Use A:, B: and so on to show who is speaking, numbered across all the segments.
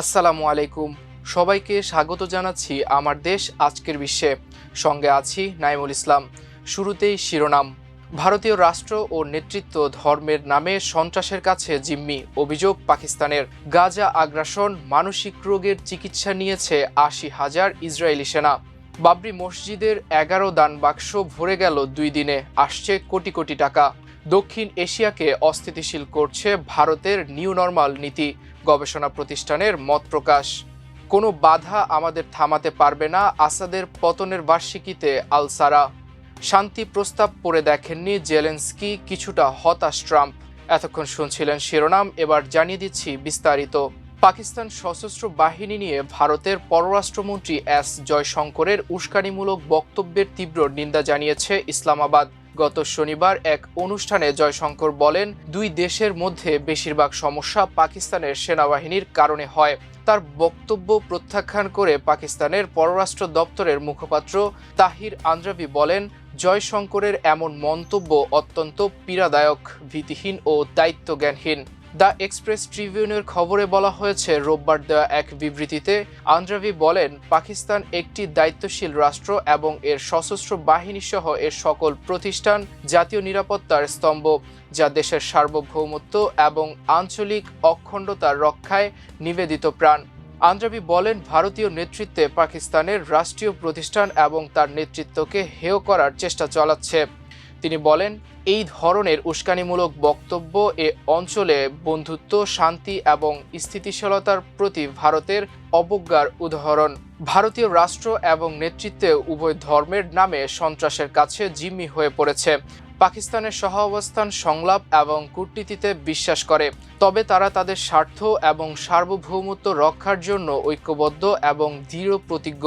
A: আসসালামু আলাইকুম। সবাইকে স্বাগত জানাচ্ছি আমার দেশ আজকের বিশ্বে। সঙ্গে আছি নাইমুল ইসলাম। শুরুতেই শিরোনাম। ভারতীয় রাষ্ট্র ও নেতৃত্ব ধর্মের নামে সন্ত্রাসের কাছে জিম্মি, অভিযোগ পাকিস্তানের। গাজা আগ্রাসন, মানসিক রোগের চিকিৎসা নিয়েছে আশি হাজার ইসরায়েলি সেনা। বাবরি মসজিদের এগারো দান বাক্স ভরে গেল দুই দিনে, আসছে কোটি কোটি টাকা। দক্ষিণ এশিয়াকে অস্থিতিশীল করছে ভারতের নিউ নর্মাল নীতি গবেষণা প্রতিষ্ঠানের মত প্রকাশ। কোনো বাধা আমাদের থামাতে পারবে না আসাদের পতনের বার্ষিকীতে আলসারা। শান্তি প্রস্তাব পড়ে দেখেননি জেলেন্সকি, কিছুটা হতাশ ট্রাম্প। এতক্ষণ শুনছিলেন শিরোনাম, এবার জানিয়ে দিচ্ছি বিস্তারিত। পাকিস্তান সশস্ত্র বাহিনী নিয়ে ভারতের পররাষ্ট্রমন্ত্রী এস জয়শঙ্করের উস্কানিমূলক বক্তব্যের তীব্র নিন্দা জানিয়েছে ইসলামাবাদ। গত শনিবার এক অনুষ্ঠানে জয়শঙ্কর বলেন, দুই দেশের মধ্যে বেশিরভাগ সমস্যা পাকিস্তানের সেনাবাহিনীর কারণে হয়। তার বক্তব্য প্রত্যাখ্যান করে পাকিস্তানের পররাষ্ট্র দপ্তরের মুখপাত্র তাহির আন্দ্রাবি বলেন, জয়শঙ্করের এমন মন্তব্য অত্যন্ত পীড়াদায়ক, ভীতিহীন ও দায়িত্বজ্ঞানহীন। দ্য এক্সপ্রেস ট্রিবিউনের খবরে বলা হয়েছে, রোববার দেওয়া এক বিবৃতিতে আন্দ্রাবি বলেন, পাকিস্তান একটি দায়িত্বশীল রাষ্ট্র এবং এর সশস্ত্র বাহিনী সহ এর সকল প্রতিষ্ঠান জাতীয় নিরাপত্তার স্তম্ভ, যা দেশের সার্বভৌমত্ব এবং আঞ্চলিক অখণ্ডতা রক্ষায় নিবেদিত প্রাণ। আন্দ্রাবি বলেন, ভারতীয় নেতৃত্বে পাকিস্তানের রাষ্ট্রীয় প্রতিষ্ঠান এবং তার নেতৃত্বকে হেয় করার চেষ্টা চালাচ্ছে। তিনি বলেন এই ধরনের উস্কানিমূলক বক্তব্য এ অঞ্চলে বন্ধুত্ব, শান্তি এবং স্থিতিশীলতার প্রতি ভারতের অবজ্ঞার উদাহরণ। ভারতীয় রাষ্ট্র এবং নেতৃত্বে উভয় ধর্মের নামে সন্ত্রাসের কাছে জিম্মি হয়ে পড়েছে। পাকিস্তানের সহ অবস্থান সংলাপ এবং কূটনীতিতে বিশ্বাস করে। তবে তারা তাদের স্বার্থ এবং সার্বভৌমত্ব রক্ষার জন্য ঐক্যবদ্ধ এবং দৃঢ় প্রতিজ্ঞ।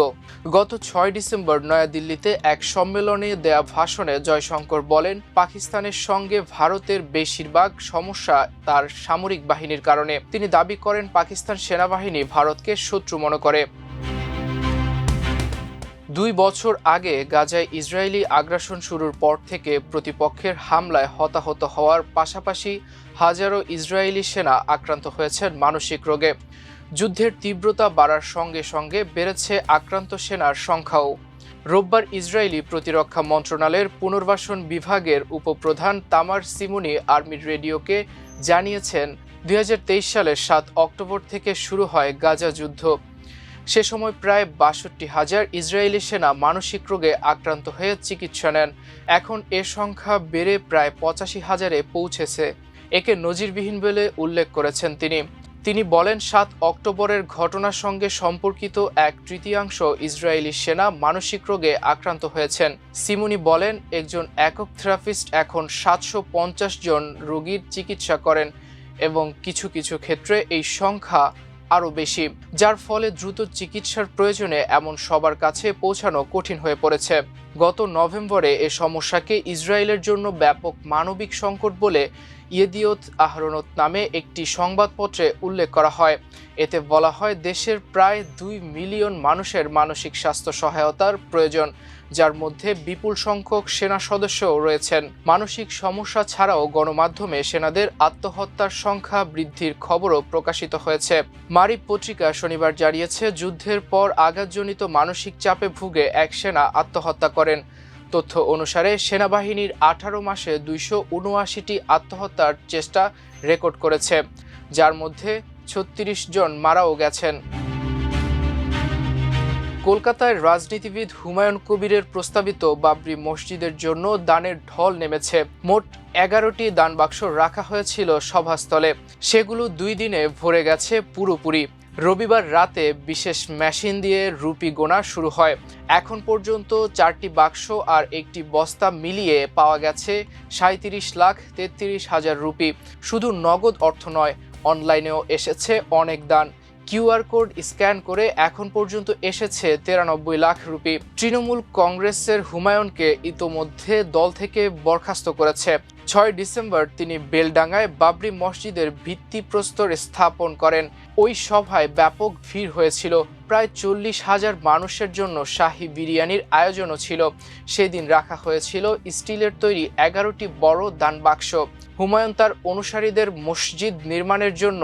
A: গত ছয় ডিসেম্বর নয়াদিল্লিতে এক সম্মেলনে দেয়া ভাষণে জয়শঙ্কর বলেন, পাকিস্তানের সঙ্গে ভারতের বেশিরভাগ সমস্যা তার সামরিক বাহিনীর কারণে। তিনি দাবি করেন, পাকিস্তান সেনাবাহিনী ভারতকে শত্রু মনে করে। দুই বছর আগে গাজায় ইসরায়েলি আগ্রাসন শুরুর পর থেকে প্রতিপক্ষের হামলায় হতাহত হওয়ার পাশাপাশি হাজারো ইসরায়েলি সেনা আক্রান্ত হয়েছেন মানসিক রোগে। যুদ্ধের তীব্রতা বাড়ার সঙ্গে সঙ্গে বেড়েছে আক্রান্ত সেনার সংখ্যাও। রোববার ইসরায়েলি প্রতিরক্ষা মন্ত্রণালয়ের পুনর্বাসন বিভাগের উপপ্রধান তামার সিমুনি আর্মি রেডিওকে জানিয়েছেন দু হাজার তেইশ সালের সাত অক্টোবর থেকে শুরু হয় গাজা যুদ্ধ। সে সময় প্রায় বাষট্টি হাজার ইসরায়েলি সেনা মানসিক রোগে আক্রান্ত হয়ে চিকিৎসা নেন। এখন এ সংখ্যা বেড়ে প্রায় পঁচাশি হাজারে পৌঁছেছে। একে নজিরবিহীন বলে উল্লেখ করেছেন তিনি। তিনি বলেন, সাত অক্টোবরের ঘটনার সঙ্গে সম্পর্কিত এক তৃতীয়াংশ ইসরায়েলি সেনা মানসিক রোগে আক্রান্ত হয়েছেন। সিমুনি বলেন, একজন একক থেরাপিস্ট এখন সাতশো পঞ্চাশ জন রোগীর চিকিৎসা করেন এবং কিছু কিছু ক্ষেত্রে এই সংখ্যা আরও বেশি যার ফলে দ্রুত চিকিৎসার প্রয়োজনে এমন সবার কাছে পৌঁছানো কঠিন হয়ে পড়েছে। গত নভেম্বরে এ সমস্যাকে ইসরায়েলের জন্য ব্যাপক মানবিক সংকট বলে ইয়েদিয়ত আহরণত নামে একটি সংবাদপত্রে উল্লেখ করা হয়। এতে বলা হয়, দেশের প্রায় দুই মিলিয়ন মানুষের মানসিক স্বাস্থ্য সহায়তার প্রয়োজন, যার মধ্যে বিপুল সংখ্যক সেনা সদস্যও রয়েছেন। মানসিক সমস্যা ছাড়াও গণমাধ্যমে সেনাদের আত্মহত্যার সংখ্যা বৃদ্ধির খবরও প্রকাশিত হয়েছে। মারি পত্রিকা শনিবার জানিয়েছে, যুদ্ধের পর আঘাতজনিত মানসিক চাপে ভুগে এক সেনা আত্মহত্যা করেন। তথ্য অনুসারে, সেনাবাহিনীর আঠারো মাসে দুইশো উনআশিটি আত্মহত্যার চেষ্টা রেকর্ড করেছে, যার মধ্যে ছত্রিশ জন মারাও গেছেন। কলকাতায় রাজনীতিবিদ হুমায়ুন কবিরের প্রস্তাবিত বাবরি মসজিদের জন্য দানের ঢল নেমেছে। মোট এগারোটি দান বাক্স রাখা হয়েছিল সভাস্থলে। সেগুলো দুই দিনে ভরে গেছে পুরোপুরি। রবিবার রাতে বিশেষ মেশিন দিয়ে রুপি গোনা শুরু হয়। এখন পর্যন্ত চারটি বাক্স আর একটি বস্তা মিলিয়ে পাওয়া গেছে সাঁত্রিশ লাখ তেত্রিশ হাজার রুপি। শুধু নগদ অর্থ নয়, অনলাইনেও এসেছে অনেক দান। কিউআর কোড স্ক্যান করে এখন পর্যন্ত এসেছে তিরানব্বই লাখ রুপি। তৃণমূল কংগ্রেসের হুমায়ুনকে ইতোমধ্যে দল থেকে বরখাস্ত করেছে। ছয় ডিসেম্বর তিনি বেলডাঙ্গায় বাবরি মসজিদের ভিত্তিপ্রস্তর স্থাপন করেন। ওই সভায় ব্যাপক ভিড় হয়েছিল। প্রায় চল্লিশ হাজার মানুষের জন্য শাহী বিরিয়ানির আয়োজনও ছিল। সেদিন রাখা হয়েছিল স্টিলের তৈরি এগারোটি বড় দানবাক্স। হুমায়ুন তার অনুসারীদের মসজিদ নির্মাণের জন্য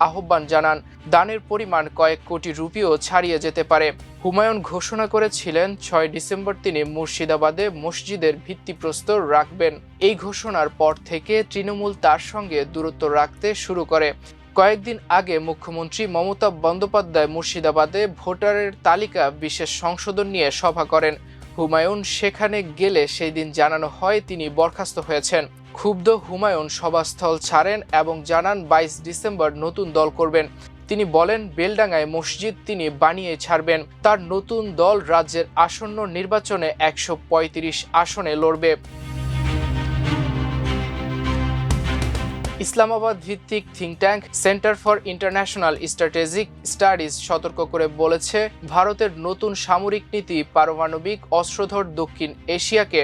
A: আহ্বান জানান। দানের পরিমাণ কয়েক কোটি রুপিও ছাড়িয়ে যেতে পারে। হুমায়ুন ঘোষণা করেছিলেন, ছয় ডিসেম্বর তিনি মুর্শিদাবাদে মসজিদের ভিত্তিপ্রস্তর রাখবেন। এই ঘোষণার পর থেকে তৃণমূল তার সঙ্গে দূরত্ব রাখতে শুরু করে। কয়েকদিন আগে মুখ্যমন্ত্রী মমতা বন্দ্যোপাধ্যায় মুর্শিদাবাদে ভোটারের তালিকা বিশেষ সংশোধন নিয়ে সভা করেন। হুমায়ুন সেখানে গেলে সেই দিন জানানো হয় তিনি বরখাস্ত হয়েছেন। ক্ষুব্ধ হুমায়ুন সভাস্থল ছাড়েন এবং জানান বাইশ ডিসেম্বর নতুন দল করবেন। তিনি বলেন, বেলডাঙ্গায় মসজিদ তিনি বানিয়ে ছাড়বেন। তার নতুন দল রাজ্যের আসন্ন নির্বাচনে একশো পঁয়ত্রিশ আসনে লড়বে। ইসলামাবাদ ভিত্তিক think tank center for international strategic studies সতর্ক করে বলেছে, ভারতের নতুন সামরিক নীতি পারমাণবিক অস্ত্রধর দক্ষিণ এশিয়াকে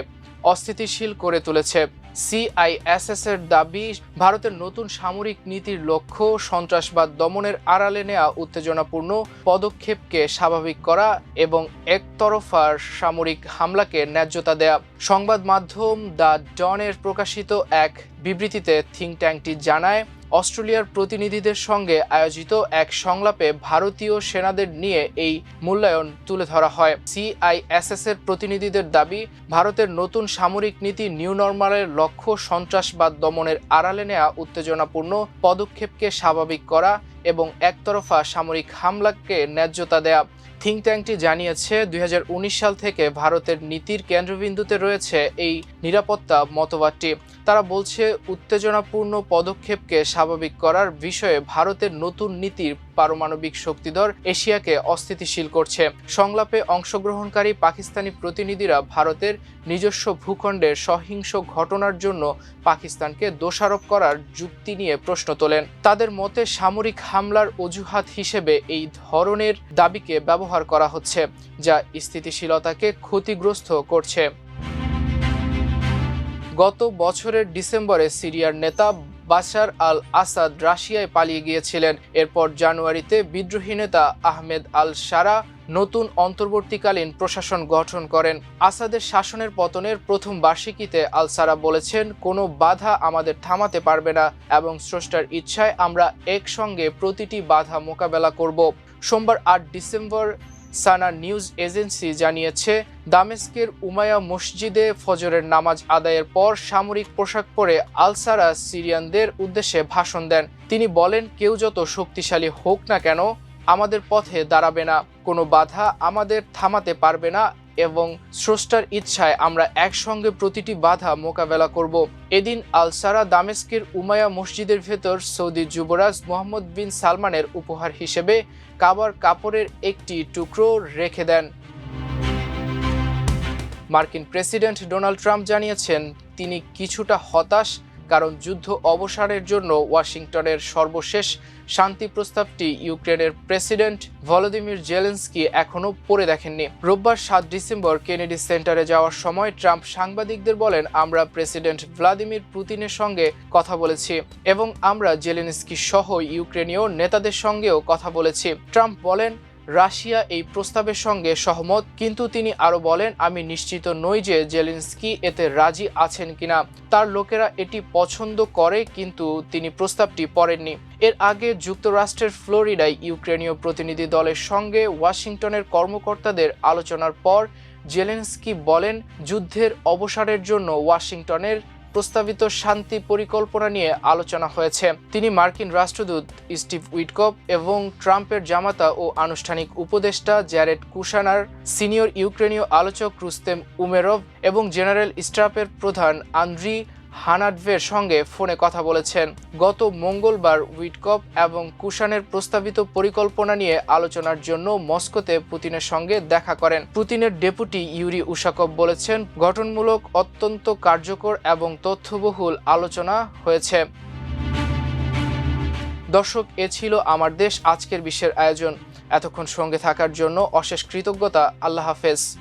A: অস্থিতিশীল করে তুলেছে। সিআইএসএস এর দাবি, ভারতের নতুন সামরিক নীতির লক্ষ্য, সন্ত্রাসবাদ দমনের আড়ালে নেওয়া উত্তেজনাপূর্ণ পদক্ষেপকে স্বাভাবিক করা এবং একতরফার সামরিক হামলাকে ন্যায্যতা দেয়া। সংবাদ মাধ্যম দ্য ডনের প্রকাশিত এক বিবৃতিতে থিঙ্ক ট্যাঙ্কটি জানায় অস্ট্রেলিয়ার প্রতিনিধিদের সঙ্গে আয়োজিত এক সংলাপে ভারতীয় সেনাদের নিয়ে এই মূল্যায়ন তুলে ধরা হয়। সিআইএসএস এর প্রতিনিধিদের দাবি, ভারতের নতুন সামরিক নীতি নিউ নর্মালের লক্ষ্য সন্ত্রাসবাদ দমনের আড়ালে নেওয়া উত্তেজনাপূর্ণ, পদক্ষেপকে স্বাভাবিক করা এবং একতরফা সামরিক হামলাকে ন্যায্যতা দেয়া। থিঙ্ক ট্যাঙ্কটি জানিয়েছে, দুই হাজার উনিশ সাল থেকে ভারতের নীতির কেন্দ্রবিন্দুতে রয়েছে এই নিরাপত্তা মতবাদটি। তারা বলছে, উত্তেজনাপূর্ণ পদক্ষেপকে স্বাভাবিক করার বিষয়ে ভারতের নতুন নীতির পারমাণবিক শক্তিধর এশিয়াকে অস্থিতিশীল করছে। সংলাপে অংশগ্রহণকারী পাকিস্তানি প্রতিনিধিরা ভারতের নিজস্ব ভূখণ্ডের সহিংস ঘটনার জন্য পাকিস্তানকে দোষারোপ করার যুক্তি নিয়ে প্রশ্ন তোলেন। তাদের মতে, সামরিক হামলার অজুহাত হিসেবে এই ধরনের দাবিকে ব্যবহার করা হচ্ছে, যা স্থিতিশীলতাকে ক্ষতিগ্রস্ত করছে। গত বছরের ডিসেম্বরে সিরিয়ার নেতা বাশার আল আসাদ রাশিয়ায় পালিয়ে গিয়েছিলেন। এরপর জানুয়ারিতে বিদ্রোহী নেতা আহমেদ আল সারা নতুন অন্তর্বর্তীকালীন প্রশাসন গঠন করেন। আসাদের শাসনের পতনের প্রথম বার্ষিকীতে আল সারা বলেছেন, কোনো বাধা আমাদের থামাতে পারবে না এবং স্রষ্টার ইচ্ছায় আমরা একসঙ্গে প্রতিটি বাধা মোকাবেলা করব। সোমবার আট ডিসেম্বর সানা নিউজ এজেন্সি জানিয়েছে, দামেস্কের উমায়া মসজিদে ফজরের নামাজ আদায়ের পর সামরিক পোশাক পরে আলসারা সিরিয়ানদের উদ্দেশ্যে ভাষণ দেন। তিনি বলেন, কেউ যত শক্তিশালী হোক না কেন, আমাদের পথে দাঁড়াবে না। কোনো বাধা আমাদের থামাতে পারবে না। এবং স্রষ্টার ইচ্ছায় আমরা একসঙ্গে প্রতিটি বাধা মোকাবেলা করব। এদিন আলসারা দামেস্কের উমায়া মসজিদের ভেতর সৌদি যুবরাজ মোহাম্মদ বিন সালমানের উপহার হিসেবে কাবার কাপড়ের একটি টুকরো রেখে দেন। মার্কিন প্রেসিডেন্ট ডোনাল্ড ট্রাম্প জানিয়েছেন, তিনি কিছুটা হতাশ কারণ যুদ্ধ অবসানের জন্য ওয়াশিংটনের সর্বশেষ শান্তি প্রস্তাবটি ইউক্রেনের প্রেসিডেন্ট ভলোদিমির জেলেন্সকি এখনও পড়ে দেখেননি। রোববার সাত ডিসেম্বর কেনেডি সেন্টারে যাওয়ার সময় ট্রাম্প সাংবাদিকদের বলেন, আমরা প্রেসিডেন্ট ভ্লাদিমির পুতিনের সঙ্গে কথা বলেছি এবং আমরা জেলেন্সকি সহ ইউক্রেনীয় নেতাদের সঙ্গেও কথা বলেছি। ট্রাম্প বলেন রাশিয়া এই প্রস্তাবের সঙ্গে সহমত, কিন্তু তিনি আরও বলেন, আমি নিশ্চিত নই যে জেলেন্সকি এতে রাজি আছেন কিনা। তার লোকেরা এটি পছন্দ করে, কিন্তু তিনি প্রস্তাবটি পড়েননি। এর আগে যুক্তরাষ্ট্রের ফ্লোরিডায় ইউক্রেনীয় প্রতিনিধি দলের সঙ্গে ওয়াশিংটনের কর্মকর্তাদের আলোচনার পর জেলেন্সকি বলেন, যুদ্ধের অবসানের জন্য ওয়াশিংটনের প্রস্তাবিত শান্তি পরিকল্পনা নিয়ে আলোচনা হয়েছে। তিনি মার্কিন রাষ্ট্রদূত স্টিভ উইটকপ এবং ট্রাম্পের জামাতা ও আনুষ্ঠানিক উপদেষ্টা জ্যারেড কুশানার, সিনিয়র ইউক্রেনীয় আলোচক রুস্তেম উমেরভ এবং জেনারেল স্টাফের প্রধান আন্দ্রি হানাডভের সঙ্গে ফোনে কথা বলেছেন। গত মঙ্গলবার উইটকপ এবং কুশানের প্রস্তাবিত পরিকল্পনা নিয়ে আলোচনার জন্য মস্কোতে পুতিনের সঙ্গে দেখা করেন। পুতিনের ডেপুটি ইউরি উশাকভ বলেছেন, গঠনমূলক, অত্যন্ত কার্যকর এবং তথ্যবহুল আলোচনা হয়েছে। দর্শক, এ ছিল আমার দেশ, আজকের বিশ্বের আয়োজন। এতক্ষণ সঙ্গে থাকার জন্য অশেষ কৃতজ্ঞতা। আল্লাহ হাফেজ।